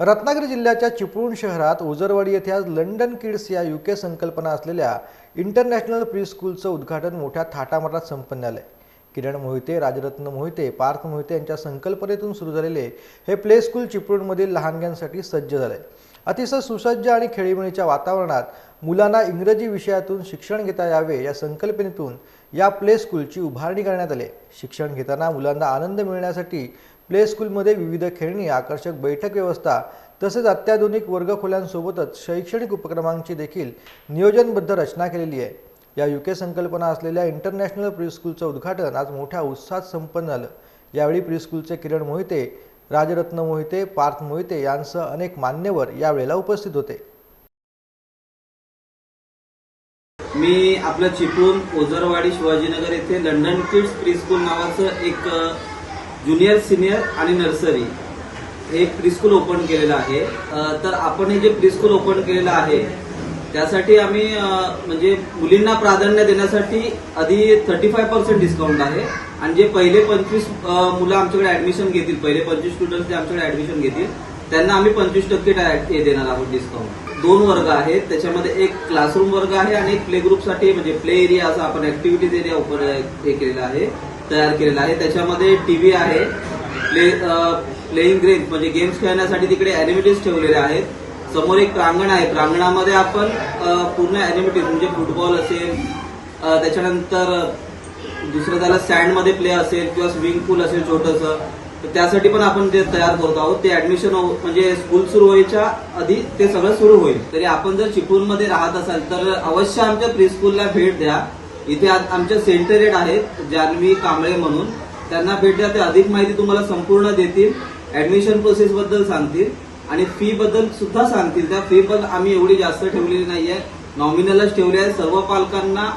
रत्नागिरी जिल्ह्याच्या चिपळूण शहरात ओझरवाडी येथे आज लंडन किड्स या युके संकल्पना असलेल्या इंटरनॅशनल प्री स्कूलचं उद्घाटन मोठ्या थाटामाटात संपन्न झालंय. किरण मोहिते राजरत्न मोहिते पार्थ मोहिते यांच्या संकल्पनेतून सुरू झालेले हे प्ले स्कूल चिपळूणमधील लहानग्यांसाठी सज्ज झालंय. अतिशय सुसज्ज आणि खेळीमेळीच्या वातावरणात मुलांना इंग्रजी विषयातून शिक्षण घेता यावे या संकल्पनेतून या प्ले स्कूलची उभारणी करण्यात आली. शिक्षण घेताना मुलांना आनंद मिळण्यासाठी प्ले स्कूलमध्ये विविध खेळणी आकर्षक बैठक व्यवस्था तसेच अत्याधुनिक वर्गखोल्यांसोबतच शैक्षणिक उपक्रमांची देखील नियोजनबद्ध रचना केलेली आहे. या युके संकल्पना असलेल्या इंटरनॅशनल प्रीस्कूलचं उद्घाटन आज मोठ्या उत्साहात संपन्न झालं. यावेळी प्रीस्कूलचे किरण मोहिते राजरत्न मोहिते पार्थ मोहिते यांसह अनेक मान्यवर यावेळेला उपस्थित होते. मी आपलं चिपळूण ओझरवाडी शिवाजीनगर येथे लंडन किड्स प्रीस्कूल नावाचं एक ज्युनियर सिनियर आणि नर्सरी हे एक ओपन केलेलं आहे. तर आपण हे जे प्रीस्कूल ओपन केलेलं आहे त्यासाठी आम्ही म्हणजे मुलींना प्राधान्य देण्यासाठी आधी थर्टी फाय पर्सेंट डिस्काउंट आहे. आणि जे पहिले पंचवीस मुलं आमच्याकडे ऍडमिशन घेतील पहिले पंचवीस स्टुडंट जे आमच्याकडे ऍडमिशन घेतील त्यांना आम्ही पंचवीस टक्के हे देणार आहोत डिस्काउंट दोन वर्ग आहेत त्याच्यामध्ये एक क्लासरूम वर्ग आहे आणि एक प्ले ग्रुपसाठी म्हणजे प्ले एरिया असा आपण ऍक्टिव्हिटीज एरिया ओपन हे केलेला आहे. तयार केलेला आहे. त्याच्यामध्ये टीव्ही आहे. प्ले प्लेइंग गेम्स म्हणजे गेम्स खेळण्यासाठी तिकडे ॲनिमिटीज ठेवलेले आहेत. समोर एक प्रांगण आहे. प्रांगणामध्ये आपण पूर्ण ॲनिमिटीज म्हणजे फुटबॉल असेल त्याच्यानंतर दुसरं त्याला सँडमध्ये प्ले असेल किंवा स्विमिंग पूल असेल छोटंसं तर त्यासाठी पण आपण ते तयार करत आहोत ते ऍडमिशन हो, म्हणजे स्कूल सुरू व्हायच्या आधी ते सगळं सुरू होईल. तरी आपण जर चिपळूणमध्ये राहत असाल तर अवश्य आमच्या प्री स्कूलला भेट द्या. इथे आज आमच्या सेंटरेट आहेत जान्हवी कांबळे म्हणून. त्यांना भेट द्या ते अधिक माहिती तुम्हाला संपूर्ण देतील. ऍडमिशन प्रोसेस बद्दल सांगतील. आणि फी बद्दल सुद्धा सांगतील. त्या फी पण आम्ही एवढी जास्त ठेवलेली नाहीये. नॉमिनलच ठेवली आहे सर्व पालकांना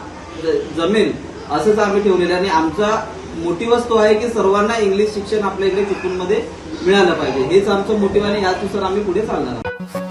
जमेल असंच आम्ही ठेवलेलं आहे. आणि आमचा मोटिवच तो आहे की सर्वांना इंग्लिश शिक्षण आपल्या इकडे चिपळूणमध्ये मिळालं पाहिजे. हेच आमचं मोटिव आणि याचनुसार आम्ही पुढे चालणार आहोत.